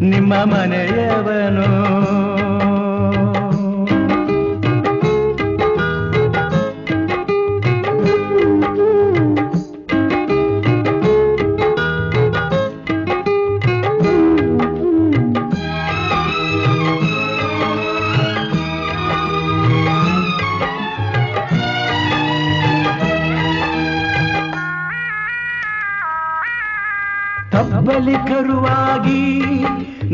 ನಿಮ್ಮ ಮನೆಯವನು. ಕರುವಾಗಿ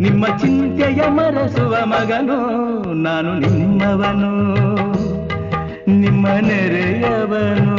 ನಿಮ್ಮ ಚಿಂತೆಯ ಮರೆಸುವ ಮಗನು ನಾನು ನಿಮ್ಮವನು ನಿಮ್ಮ ನೆರೆಯವನು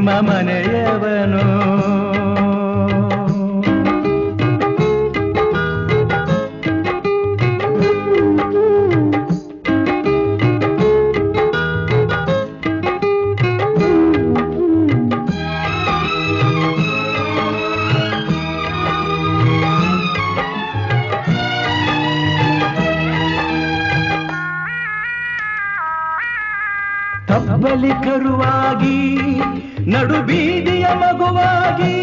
ನಿಮ್ಮ ಮನೆಯವನು. ಕರುವಾಗಿ ನಡು ಬೀದಿಯ ಮಗುವಾಗಿ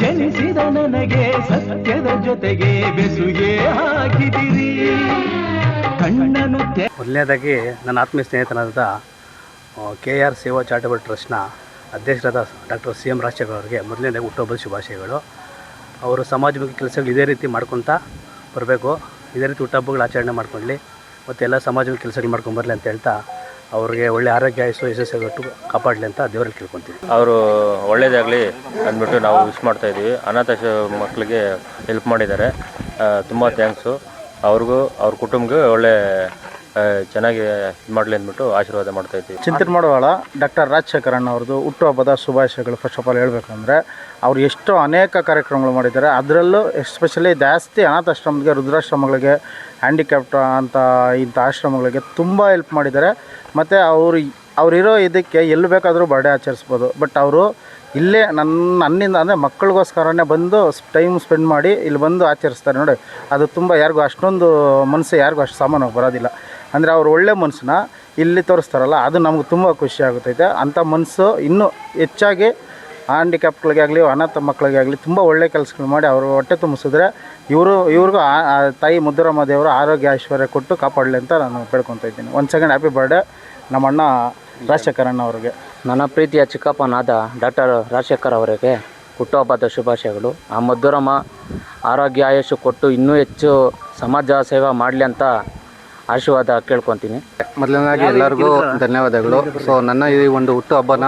ಜನಿಸಿದ ನನಗೆ ಸತ್ಯದ ಜೊತೆಗೆ ಬೆಸುಗೆ ಹಾಕಿದಿರಿ. ಕಣ್ಣನ್ನು ತೆ ಮೊದಲನೇದಾಗಿ ನನ್ನ ಆತ್ಮೀಯ ಸ್ನೇಹಿತನಾದ ಕೆ ಆರ್ ಸೇವಾ ಚಾರಿಟಬಲ್ ಟ್ರಸ್ಟ್ನ ಅಧ್ಯಕ್ಷರಾದ ಡಾಕ್ಟರ್ ಸಿ ಎಂ ರಾಜಶೇಖರ್ ಅವರಿಗೆ ಮೊದಲನೇದಾಗಿ ಹುಟ್ಟುಹಬ್ಬದ ಶುಭಾಶಯಗಳು. ಅವರು ಸಮಾಜಮುಖಿ ಕೆಲಸಗಳು ಇದೇ ರೀತಿ ಮಾಡ್ಕೊತಾ ಬರಬೇಕು. ಇದೇ ರೀತಿ ಹುಟ್ಟುಹಬ್ಬಗಳು ಆಚರಣೆ ಮಾಡ್ಕೊಳ್ಳಿ ಮತ್ತು ಎಲ್ಲ ಸಮಾಜಮುಖಿ ಕೆಲಸಗಳು ಮಾಡ್ಕೊಂಬರಲಿ ಅಂತ ಹೇಳ್ತಾ ಅವ್ರಿಗೆ ಒಳ್ಳೆ ಆರೋಗ್ಯ ಆಯಸ್ಸು ಯಶಸ್ಸು ಕಾಪಾಡಲಿ ಅಂತ ದೇವರಲ್ಲಿ ಕೇಳ್ಕೊತೀವಿ. ಅವರು ಒಳ್ಳೇದಾಗಲಿ ಅಂದ್ಬಿಟ್ಟು ನಾವು ವಿಶ್ ಮಾಡ್ತಾ ಇದ್ದೀವಿ. ಅನಾಥ ಮಕ್ಕಳಿಗೆ ಹೆಲ್ಪ್ ಮಾಡಿದ್ದಾರೆ. ತುಂಬ ಥ್ಯಾಂಕ್ಸು ಅವ್ರಿಗೂ, ಅವ್ರ ಕುಟುಂಬಕ್ಕೆ ಒಳ್ಳೆ ಚೆನ್ನಾಗಿ ಇದು ಮಾಡಲಿ ಅಂದ್ಬಿಟ್ಟು ಆಶೀರ್ವಾದ ಮಾಡ್ತಾ ಇದ್ದೀವಿ. ಚಿಂತನೆ ಮಾಡುವಾಳ, ಡಾಕ್ಟರ್ ರಾಜಶೇಖರ್ ಅಣ್ಣ ಅವ್ರದ್ದು ಹುಟ್ಟುಹಬ್ಬದ ಶುಭಾಶಯಗಳು ಫಸ್ಟ್ ಆಫ್ ಆಲ್ ಹೇಳ್ಬೇಕಂದ್ರೆ, ಅವ್ರು ಎಷ್ಟೋ ಅನೇಕ ಕಾರ್ಯಕ್ರಮಗಳು ಮಾಡಿದ್ದಾರೆ. ಅದರಲ್ಲೂ ಎಸ್ಪೆಷಲಿ ಜಾಸ್ತಿ ಅನಾಥಾಶ್ರಮಗಳಿಗೆ ರುದ್ರಾಶ್ರಮಗಳಿಗೆ ಹ್ಯಾಂಡಿಕ್ಯಾಪ್ಟ್ ಅಂತ ಇಂಥ ಆಶ್ರಮಗಳಿಗೆ ತುಂಬ ಹೆಲ್ಪ್ ಮಾಡಿದ್ದಾರೆ. ಮತ್ತು ಅವರು ಅವರಿರೋ ಇದಕ್ಕೆ ಎಲ್ಲಿ ಬೇಕಾದರೂ ಬರ್ಡೇ ಆಚರಿಸ್ಬೋದು. ಬಟ್ ಅವರು ಇಲ್ಲೇ ನನ್ನ ನನ್ನಿಂದ ಅಂದರೆ ಮಕ್ಕಳಿಗೋಸ್ಕರನೇ ಬಂದು ಟೈಮ್ ಸ್ಪೆಂಡ್ ಮಾಡಿ ಇಲ್ಲಿ ಬಂದು ಆಚರಿಸ್ತಾರೆ. ನೋಡಿ, ಅದು ತುಂಬ ಯಾರಿಗೂ ಅಷ್ಟೊಂದು ಮನಸ್ಸು ಯಾರಿಗೂ ಅಷ್ಟು ಸಾಮಾನ್ಯವಾಗಿ ಬರೋದಿಲ್ಲ. ಅಂದರೆ ಅವ್ರು ಒಳ್ಳೆ ಮನಸ್ಸನ್ನ ಇಲ್ಲಿ ತೋರಿಸ್ತಾರಲ್ಲ, ಅದು ನಮ್ಗೆ ತುಂಬ ಖುಷಿ ಆಗುತ್ತೈತೆ. ಅಂಥ ಮನಸ್ಸು ಇನ್ನೂ ಹೆಚ್ಚಾಗಿ ಹ್ಯಾಂಡಿಕ್ಯಾಪ್ಗಳಿಗೆ ಆಗಲಿ, ಅನಾಥ ಮಕ್ಕಳಿಗೆ ಆಗಲಿ ತುಂಬ ಒಳ್ಳೆ ಕೆಲಸಗಳು ಮಾಡಿ ಅವರು ಹೊಟ್ಟೆ ತುಂಬಿಸಿದ್ರೆ ಇವರು, ಇವ್ರಿಗೂ ತಾಯಿ ಮುದ್ದುರಮ್ಮ ದೇವರು ಆರೋಗ್ಯ ಐಶ್ವರ್ಯ ಕೊಟ್ಟು ಕಾಪಾಡಲಿ ಅಂತ ನಾನು ಬೇಡ್ಕೊತಾ ಇದ್ದೀನಿ. ಒಂದು ಸೆಕೆಂಡ್ ಹ್ಯಾಪಿ ಬರ್ಡೇ ನಮ್ಮ ಅಣ್ಣ ರಾಜಶೇಖರಣ್ಣ ಅವರಿಗೆ. ನನ್ನ ಪ್ರೀತಿಯ ಚಿಕ್ಕಪ್ಪನಾದ ಡಾಕ್ಟರ್ ರಾಜಶೇಖರ್ ಅವರಿಗೆ ಹುಟ್ಟುಹಬ್ಬದ ಶುಭಾಶಯಗಳು. ಆ ಮಧುರಮ್ಮ ಆರೋಗ್ಯ ಆಯುಷು ಕೊಟ್ಟು ಇನ್ನೂ ಹೆಚ್ಚು ಸಮಾಜ ಸೇವೆ ಮಾಡಲಿ ಅಂತ ಆಶೀರ್ವಾದ ಕೇಳ್ಕೊತೀನಿ. ಮೊದಲನೇದಾಗಿ ಎಲ್ಲರಿಗೂ ಧನ್ಯವಾದಗಳು. ಸೊ ನನ್ನ ಈ ಒಂದು ಹುಟ್ಟು ಹಬ್ಬನ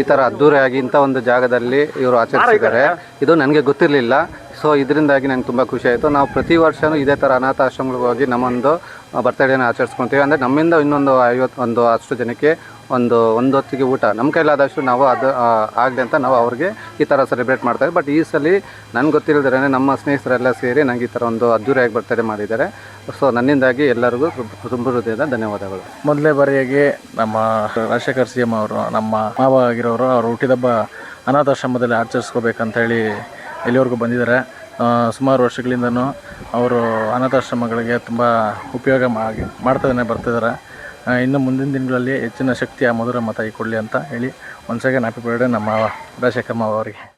ಈ ಥರ ಅದ್ದೂರಿಯಾಗಿ ಇಂಥ ಒಂದು ಜಾಗದಲ್ಲಿ ಇವರು ಆಚರಿಸಿದ್ದಾರೆ. ಇದು ನನಗೆ ಗೊತ್ತಿರಲಿಲ್ಲ. ಸೊ ಇದರಿಂದಾಗಿ ನಂಗೆ ತುಂಬ ಖುಷಿ ಆಯಿತು. ನಾವು ಪ್ರತಿ ವರ್ಷವೂ ಇದೇ ಥರ ಅನಾಥಾಶ್ರಮಗಳಿಗೆ ಹೋಗಿ ನಮ್ಮೊಂದು ಬರ್ತ್ಡೇನ ಆಚರಿಸ್ಕೊತೀವಿ. ಅಂದರೆ ನಮ್ಮಿಂದ ಇನ್ನೊಂದು ಐವತ್ತು ಒಂದು ಅಷ್ಟು ಜನಕ್ಕೆ ಒಂದು ಒಂದು ಹೊತ್ತಿಗೆ ಊಟ. ನಮ್ಮ ಕೈಲಾದಷ್ಟು ನಾವು ಅದು ಆಗಲಿ ಅಂತ ನಾವು ಅವ್ರಿಗೆ ಈ ಥರ ಸೆಲೆಬ್ರೇಟ್ ಮಾಡ್ತೇವೆ ಬಟ್ ಈ ಸಲ ನನಗೆ ಗೊತ್ತಿಲ್ಲದ್ರೆ ನಮ್ಮ ಸ್ನೇಹಿತರೆಲ್ಲ ಸೇರಿ ನನಗೆ ಈ ಥರ ಒಂದು ಅದ್ದೂರಿಯಾಗಿ ಬರ್ತಡೇ ಮಾಡಿದ್ದಾರೆ. ಸೊ ನನ್ನಿಂದಾಗಿ ಎಲ್ಲರಿಗೂ ತುಂಬ- ಹೃದಯದ ಧನ್ಯವಾದಗಳು. ಮೊದಲೇ ಬಾರಿಯಾಗಿ ನಮ್ಮ ರಾಜಶೇಖರ್ ಸಿ ಎಂ ಅವರು, ನಮ್ಮ ಮಾವ ಆಗಿರೋರು, ಅವರು ಹುಟ್ಟಿದಬ್ಬ ಅನಾಥಾಶ್ರಮದಲ್ಲಿ ಆಚರಿಸ್ಕೋಬೇಕಂತ ಹೇಳಿ ಎಲ್ಲಿವರೆಗೂ ಬಂದಿದ್ದಾರೆ. ಸುಮಾರು ವರ್ಷಗಳಿಂದನೂ ಅವರು ಅನಾಥಾಶ್ರಮಗಳಿಗೆ ತುಂಬ ಉಪಯೋಗ ಮಾಡಿ ಮಾಡ್ತಾನೆ ಬರ್ತಿದ್ದಾರೆ ಇನ್ನು ಮುಂದಿನ ದಿನಗಳಲ್ಲಿ ಹೆಚ್ಚಿನ ಶಕ್ತಿ ಆ ಮಧುರ ಮತ ಕೊಡಲಿ ಅಂತ ಹೇಳಿ. ಒನ್ಸ್ ಅಗೇನ್ ಹ್ಯಾಪಿ ಬರ್ಡೇ ನಮ್ಮ ರಾಜಶೇಖರ್ ಅವರಿಗೆ.